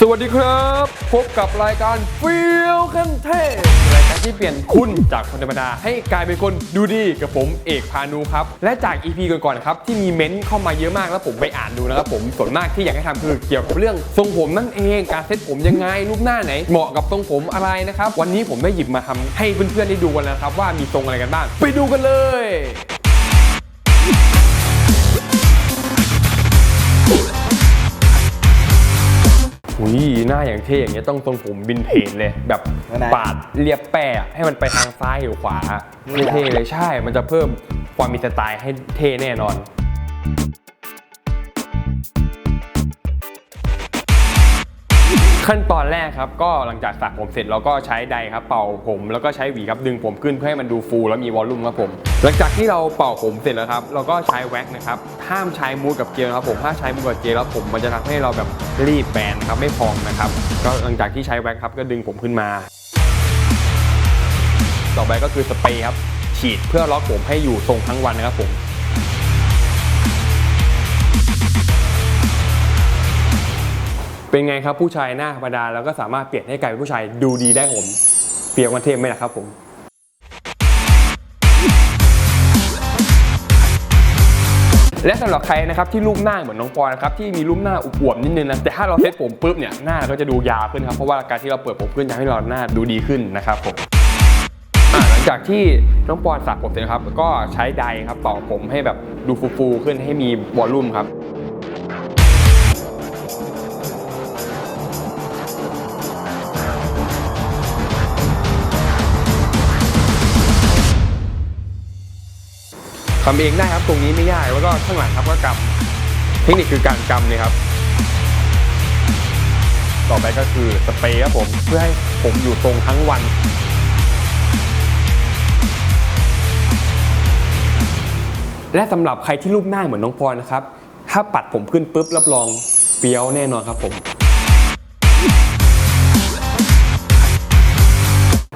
สวัสดีครับ พบกับรายการฟิลคันเทพรายการที่เปลี่ยนคุณจากคนธรรมดา ให้กลายเป็นคนดูดีกับผมเอกพานุครับ และจาก EP ก่อนๆนะครับที่มีเม้นต์เข้ามาเยอะมากแล้วผมไปอ่านดูนะครับผมส่วนมากที่อยากให้ทำคือเกี่ยวกับเรื่องทรงผมนั่นเองการเซ็ตผมยังไงรูปหน้าไหน เหมาะกับทรงผมอะไรนะครับวันนี้ผมได้หยิบมาทำให้เพื่อนๆได้ดูกันแล้วนะครับว่ามีทรงอะไรกันบ้าง ไปดูกันเลย หน้าอย่างเท่อย่างเงี้ยต้องทรงผมวินเทจเลย แบบไม่ได้ปาดเรียบแปะให้มันไปทางซ้ายหรือขวาเท่ๆเลยใช่ มันจะเพิ่มความมีสไตล์ให้เท่แน่นอน ขั้นตอนแรกครับก็หลังจากสระผมเสร็จเราก็ใช้ไดครับเป่าผมแล้วก็ใช้หวีครับดึงผมขึ้นเพื่อให้มันดูฟูแล้วมีวอลลุ่มครับผม หลังจากที่เราเป่าผมเสร็จแล้วครับเราก็ใช้แว็กนะครับห้ามใช้มูสกับเจลนะครับผมถ้าใช้มูสกับเจลแล้วผมมันจะทำให้เราแบบรีบแบนครับไม่พองนะครับก็หลังจากที่ใช้แว็กครับก็ดึงผมขึ้นมา ต่อไปก็คือสเปรย์ครับฉีดเพื่อล็อกผมให้อยู่ทรงทั้งวันนะครับผม เป็นไงครับผู้ชายหน้าธรรมดาแล้วก็สามารถเปลี่ยนให้กลายเป็นผู้ชายดูดีได้ผม เปรียบวันเทพไหมล่ะครับผมและสำหรับใครนะครับที่รูปหน้าเหมือนน้องปอยนะครับที่มีรูปหน้าอวบๆนิดนึงนะแต่ถ้าเราเซ็ตผมปุ๊บเนี่ยหน้าก็จะดูยาวขึ้นครับเพราะว่าการที่เราเปิดผมขึ้นจะให้เราหน้าดูดีขึ้นนะครับผมหลังจากที่น้องปอยสระผมเสร็จนะครับ ก็ใช้ไดครับเป่าผมให้แบบดูฟูๆขึ้นให้มีวอลลุ่มครับ ทำเองได้ครับตรงนี้ไม่ยากแล้วก็ข้างหลังครับก็กำเทคนิคคือการกำเลยครับ ต่อไปก็คือสเปรย์ครับผมเพื่อให้ผมอยู่ตรงทั้งวัน และสำหรับใครที่รูปหน้าเหมือนน้องพลนะครับ ถ้าปัดผมขึ้นปุ๊บรับรองเฟี้ยวแน่นอนครับผม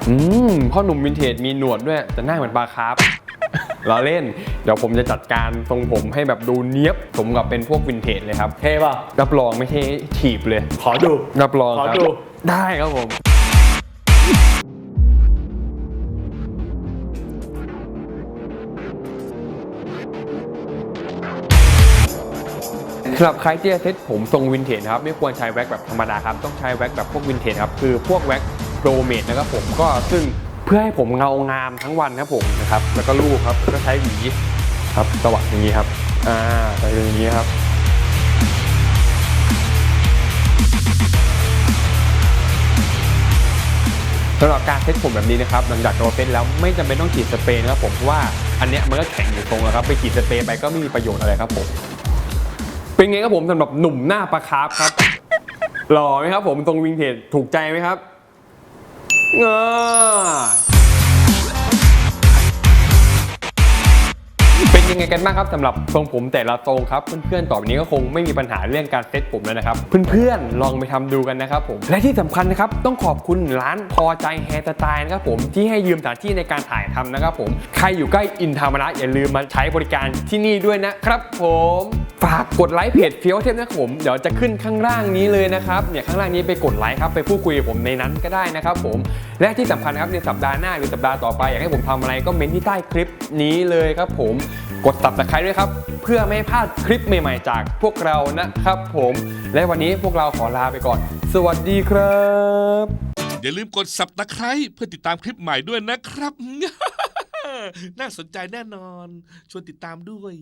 อืมพ่อหนุ่มวินเทจมีหนวดด้วยแต่หน้าเหมือนปลาคาร์ฟล้อเล่น เดี๋ยวผมจะจัดการทรงผมให้แบบดูเนี้ยบสมกับเป็นพวกวินเทจเลยครับเท่ป่ะ รับรองไม่ใช่ถีบเลย ขอดู รับรองขอครับดู ได้ครับผม สำหรับใครที่จะเซ็ตผมทรงวินเทจนะครับ ไม่ควรใช้แว็กแบบธรรมดาครับ ต้องใช้แว็กแบบพวกวินเทจครับ คือพวกแว็กโปรเมดนะครับผมก็ซึ่งเพื่อให้ผมเงางามทั้งวันครับผมนะครับ แล้วก็ลูบครับก็ใช้หวีครับสวัสดอย่างนี้ครับอ่าไปอย่างนี้ครับสำหรับการเซ็ตผมแบบนี้นะครับหลังจากเราเซ็ตแล้วไม่จำเป็นต้องฉีดสเปรย์นะครับผมเพราะว่าอันเนี้ยมันก็แข็งอยู่ตรงแล้วครับไปฉีดสเปรย์ไปก็ไม่มีประโยชน์อะไรครับผมเป็นไงครับผมสำหรับหนุ่มหน้าปลาคาร์ฟครับหล่อไหมครับผมตรงวิงเทจถูกใจไหมครับ เยังไงกันบ้างครับสำหรับทรงผมแต่ละทรงครับเพื่อนๆต่อไปนี้ก็คงไม่มีปัญหาเรื่องการเซ็ตผมแล้วนะครับ เพื่อนๆลองไปทำดูกันนะครับผมและที่สำคัญนะครับต้องขอบคุณร้านพอใจแฮร์สไตล์นะครับผมที่ให้ยืมสถานที่ในการถ่ายทำนะครับผมใครอยู่ใกล้อินทามระอย่าลืมมาใช้บริการที่นี่ด้วยนะครับผมฝากกดไลค์เพจเฟี้ยวเทพนะครับผมเดี๋ยวจะขึ้นข้างล่างนี้เลยนะครับเนี่ยข้างล่างนี้ไปกดไลค์ครับไปพูดคุยกับผมในนั้นก็ได้นะครับผมและที่สำคัญครับในสัปดาห์หน้าหรือสัปดาห์ต่อไปอยากให้ผมทำอะไรก็เมนที่ใต้คลิปนี้เลยครับผมกด subscribe ด้วยครับ เพื่อไม่พลาดคลิปใหม่ๆจากพวกเรานะครับผม และวันนี้พวกเราขอลาไปก่อน สวัสดีครับ อย่าลืมกดสับตะไคร้เพื่อติดตามคลิปใหม่ด้วยนะครับ น่าสนใจแน่นอน ชวนติดตามด้วย